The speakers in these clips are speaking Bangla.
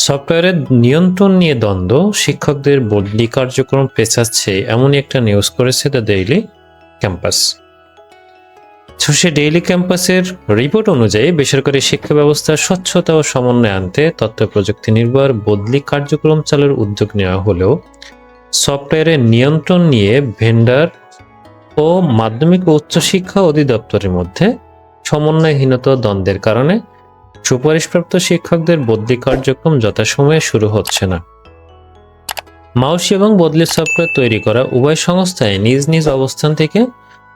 সফটওয়্যারের নিয়ন্ত্রণ নিয়ে দ্বন্দ্ব, শিক্ষকদের বদলি কার্যক্রম পেছাচ্ছে এমনই একটা নিউজ করেছে দ্য ডেইলি ক্যাম্পাস তো সে ডেইলি ক্যাম্পাসের রিপোর্ট অনুযায়ী বেসরকারি শিক্ষা ব্যবস্থার স্বচ্ছতা ও সমন্বয় আনতে তথ্য প্রযুক্তি নির্ভর বদলি কার্যক্রম চালুর উদ্যোগ নেওয়া হলেও সফটওয়্যারের নিয়ন্ত্রণ নিয়ে ভেন্ডার ও মাধ্যমিক ও উচ্চশিক্ষা অধিদপ্তরের মধ্যে সমন্বয়হীনতা দ্বন্দ্বের কারণে সুপারিশপ্রাপ্ত শিক্ষকদের বদলি কার্যক্রম যথাসময়ে শুরু হচ্ছে না। মাউসি এবং বদলি সফটওয়্যার তৈরি করা উভয় সংস্থায় নিজ নিজ অবস্থান থেকে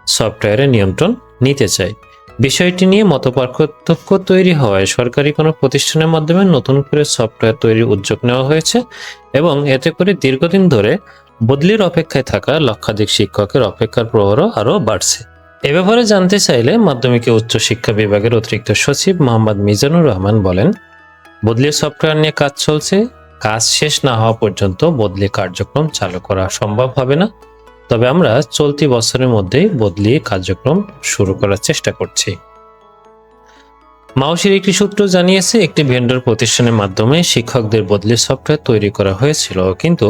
সফটওয়্যারের নিয়ন্ত্রণ নিতে চায়। বিষয়টি নিয়ে মতপার্থক্য তৈরি হওয়ায় সরকারি কোনো প্রতিষ্ঠানের মাধ্যমে নতুন করে সফটওয়্যার তৈরির উদ্যোগ নেওয়া হয়েছে এবং এতে করে দীর্ঘদিন ধরে বদলির অপেক্ষায় থাকা লক্ষাধিক শিক্ষকের অপেক্ষার প্রহরও আরও বাড়ছে। এ ব্যাপারে জানতে চাইলে মাধ্যমিক উচ্চ শিক্ষা বিভাগের অতিরিক্ত সচিব মোহাম্মদ মিজানুর রহমান বলেন, বদলি সফটওয়্যার নিয়ে কাজ চলছে, কাজ শেষ না হওয়া পর্যন্ত বদলি কার্যক্রম চালু করা সম্ভব হবে না। তবে আমরা চলতি বছরের মধ্যেই বদলি কার্যক্রম শুরু করার চেষ্টা করছি। মাউসির একটি সূত্র জানিয়েছে, একটি ভেন্ডর প্রতিষ্ঠানের মাধ্যমে শিক্ষকদের বদলি সফটওয়্যার তৈরি করা হয়েছিল, কিন্তু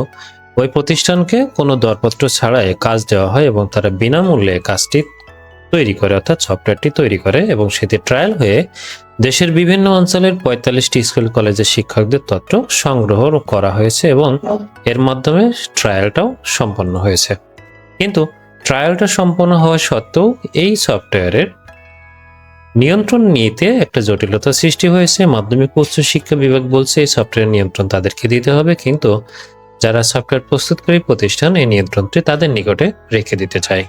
ওই প্রতিষ্ঠানকে কোনো দরপত্র ছাড়াই কাজ দেওয়া হয় এবং তারা বিনামূল্যে কাজটি তৈরি করে, অর্থাৎ সফটওয়্যারটি তৈরি করে এবং সেটি ট্রায়াল হয়ে দেশের বিভিন্ন অঞ্চলের পঁয়তাল্লিশটি স্কুল কলেজের শিক্ষকদের তথ্য সংগ্রহ করা হয়েছে এবং এর মাধ্যমে ট্রায়ালটাও সম্পন্ন হয়েছে। কিন্তু ট্রায়ালটা সম্পন্ন হওয়া সত্ত্বেও এই সফটওয়্যারের নিয়ন্ত্রণ নিতে একটা জটিলতা সৃষ্টি হয়েছে। মাধ্যমিক উচ্চ শিক্ষা বিভাগ বলছে এই সফটওয়্যার নিয়ন্ত্রণ তাদেরকে দিতে হবে, কিন্তু যারা সফটওয়্যার প্রস্তুতকারী প্রতিষ্ঠান এই নিয়ন্ত্রণটি তাদের নিকটে রেখে দিতে চায়।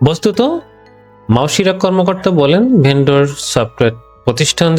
বস্তুত মাউসিরা কর্মকর্তা বলেন ভেন্ডর সফটওয়্যার প্রতিষ্ঠান